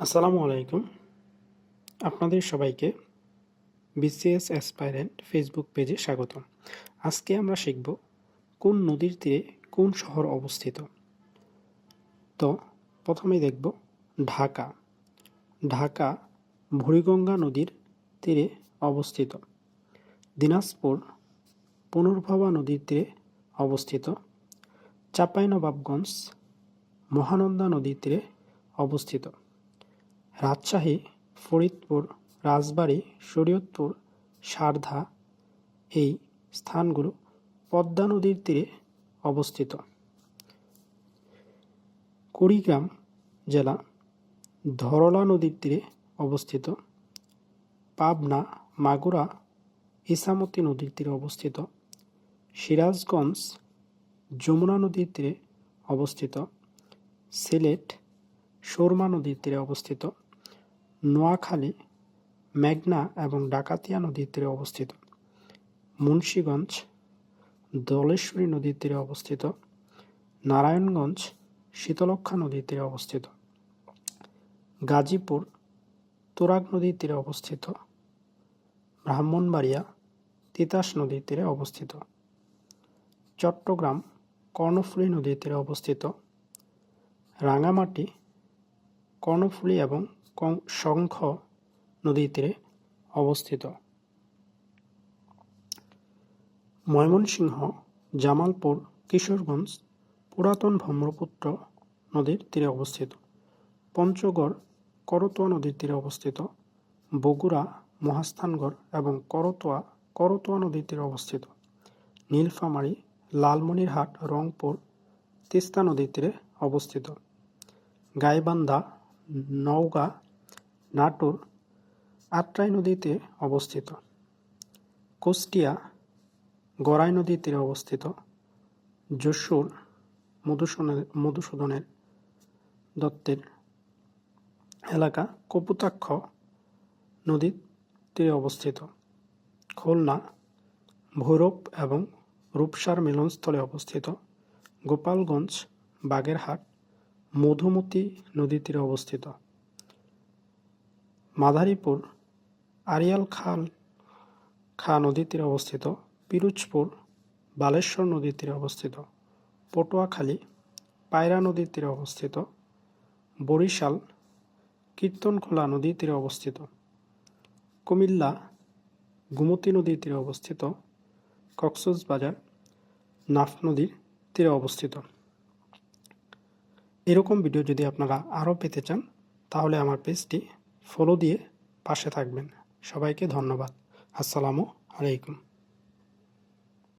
আসসালামু আলাইকুম। আপনাদের সবাইকে বিসিএস অ্যাসপাইরেন্ট ফেসবুক পেজে স্বাগত আজকে আমরা শিখব কোন নদীর তীরে কোন শহর অবস্থিত। তো প্রথমে দেখব ঢাকা। ঢাকা বুড়িগঙ্গা নদীর তীরে অবস্থিত। দিনাজপুর পুনর্ভবা নদীর তীরে অবস্থিত। চাঁপাইনবাবগঞ্জ মহানন্দা নদীর তীরে অবস্থিত। রাজশাহী, ফরিদপুর, রাজবাড়ী, শরীয়তপুর সারধা এই স্থানগুলো পদ্মা নদীর তীরে অবস্থিত। কুড়িগ্রাম জেলা ধরলা নদীর তীরে অবস্থিত। পাবনা, মাগুরা ইসামতি নদীর তীরে অবস্থিত। সিরাজগঞ্জ, যমুনা নদীর তীরে অবস্থিত। সিলেট, সুরমা নদীর তীরে অবস্থিত। নোয়াখালী, মেঘনা এবং ডাকাতিয়া নদীর তীরে অবস্থিত। মুন্সীগঞ্জ, দলেশ্বরী নদীর তীরে অবস্থিত। নারায়ণগঞ্জ শীতলক্ষা নদীর তীরে অবস্থিত। গাজীপুর, তুরাগ নদীর তীরে অবস্থিত। ব্রাহ্মণবাড়িয়া, তিতাস নদীর তীরে অবস্থিত। চট্টগ্রাম, কর্ণফুলী নদীর তীরে অবস্থিত। রাঙামাটি, কর্ণফুলী এবং শঙ্খ নদীর তীরে অবস্থিত। ময়মনসিংহ, জামালপুর, কিশোরগঞ্জ পুরাতন ব্রহ্মপুত্র নদীর তীরে অবস্থিত। পঞ্চগড়, করতোয়া নদীর তীরে অবস্থিত। বগুড়া, মহাস্থানগড় এবং করতোয়া করতোয়া নদীর তীরে অবস্থিত। নীলফামারী, লালমনিরহাট, রংপুর, তিস্তা নদীর তীরে অবস্থিত। গাইবান্ধা, নওগাঁ নাটোর আত্রাই নদীতে অবস্থিত। কুষ্টিয়া গড়াই নদীর তীরে অবস্থিত। যশোর মধুসূদনের মধুসূদনের দত্তের এলাকা কপুতাক্ষ নদীর তীরে অবস্থিত। খুলনা ভৈরব এবং রূপসার মিলনস্থলে অবস্থিত। গোপালগঞ্জ বাগেরহাট মধুমতি নদীর তীরে অবস্থিত। মাদারীপুর, আরিয়াল খাল, খা নদীর তীরে অবস্থিত, পিরুজপুর, বালেশ্বর নদীর তীরে অবস্থিত, পটুয়াখালী, পায়রা নদীর তীরে অবস্থিত, বরিশাল, কীর্তনখোলা নদীর তীরে অবস্থিত, কুমিল্লা, গুমতি নদীর তীরে অবস্থিত, কক্সবাজার, নাফ নদীর তীরে অবস্থিত। এরকম ভিডিও যদি আপনারা আরও পেতে চান, তাহলে আমার পেজটি ফলো দিয়ে পাশে থাকবেন। সবাইকে ধন্যবাদ। আসসালামু আলাইকুম।